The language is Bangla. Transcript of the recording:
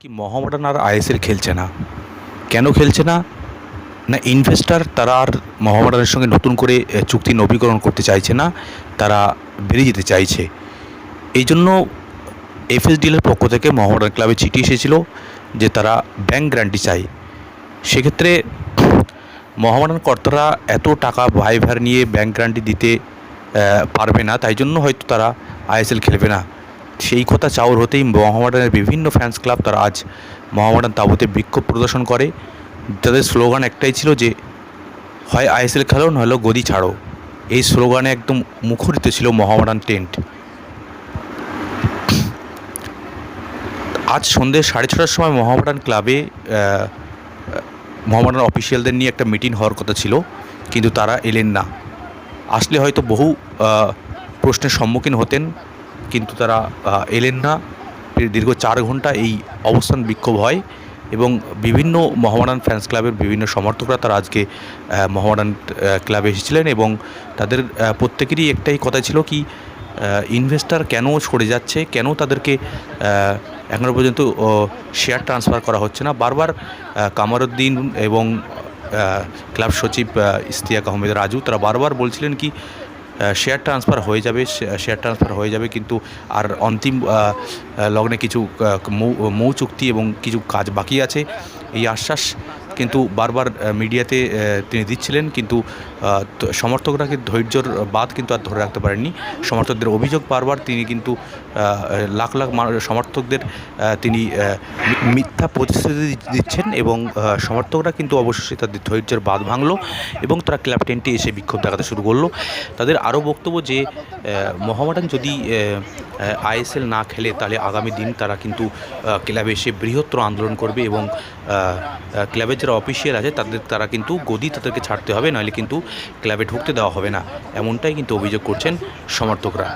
কি আর আইএসএল খেলছে না? কেন খেলছে না? না ইনভেস্টার তারা আর মোহামেডানের সঙ্গে নতুন করে চুক্তি নবীকরণ করতে চাইছে না, তারা বেরিয়ে যেতে চাইছে। এই জন্য এফএসডিএলের পক্ষ থেকে মোহামেডান ক্লাবে চিঠি এসেছিল যে তারা ব্যাংক গ্যারান্টি চাই সেক্ষেত্রে মোহামেডান কর্তারা এত টাকা ভাইভার নিয়ে ব্যাংক গ্যারান্টি দিতে পারবে না, তাই জন্য হয়তো তারা আইএসএল খেলবে না। সেই কথা চাউর হতেই মোহামেডানের বিভিন্ন ফ্যান্স ক্লাব তারা আজ মোহামেডান তাবুতে বিক্ষোভ প্রদর্শন করে। তাদের স্লোগান একটাই ছিল যে, হয় আইএসএল খেলো, নইলে গদি ছাড়ো। এই স্লোগানে একদম মুখরিত ছিল মোহামেডান টেন্ট আজ সন্ধ্যে সাড়ে ছটার সময় মোহামেডান ক্লাবে মোহামেডান অফিসিয়ালদের নিয়ে একটা মিটিং হওয়ার কথা ছিল, কিন্তু তারা এলেন না। আসলে হয়তো বহু প্রশ্নের সম্মুখীন হতেন কিন্তু তারা এলেন না। দীর্ঘ চার ঘণ্টা এই অবস্থান বিক্ষোভ হয় এবং বিভিন্ন মোহামেডান ফ্যান্স ক্লাবের বিভিন্ন সমর্থকরা তারা আজকে আহ, ক্লাবে এসেছিলেন এবং তাদের প্রত্যেকেরই একটাই কথা ছিল কি ইনভেস্টার কেন সরে যাচ্ছে কেন তাদেরকে এখনও পর্যন্ত শেয়ার ট্রান্সফার করা হচ্ছে না। বারবার কামারুদ্দিন এবং ক্লাব সচিব ইস্তিয়াক আহমেদ রাজু তারা বারবার বলছিলেন কি শেয়ার ট্রান্সফার হয়ে যাবে শেয়ার ট্রান্সফার হয়ে যাবে, কিন্তু আর অন্তিম লগ্নে কিছু মৌ চুক্তি এবং কিছু কাজ বাকি আছে। এই আশ্বাস কিন্তু বারবার মিডিয়াতে তিনি দিচ্ছিলেন, কিন্তু সমর্থকরাকে ধৈর্যর বাদ কিন্তু আর ধরে রাখতে পারেননি। সমর্থকদের অভিযোগ বারবার তিনি কিন্তু লাখ লাখ সমর্থকদের তিনি মিথ্যা প্রতিশ্রুতি দিচ্ছেন এবং সমর্থকরা কিন্তু অবশ্যই তাদের ধৈর্যের বাদ ভাঙলো এবং তারা ক্লাব টেন্টে এসে বিক্ষোভ দেখাতে শুরু করল। তাদের আরও বক্তব্য যে মোহামেডান যদি আইএসএল না খেলে তাহলে আগামী দিন তারা কিন্তু ক্লাবে এসে বৃহত্তর আন্দোলন করবে এবং ক্লাবের যারা অফিসিয়াল আছে তাদের, তারা কিন্তু গদি তাদেরকে ছাড়তে হবে, নাহলে কিন্তু ক্লাবে ঢুকতে দেওয়া হবে না। এমনটাই কিন্তু অভিযোগ করছেন সমর্থকরা।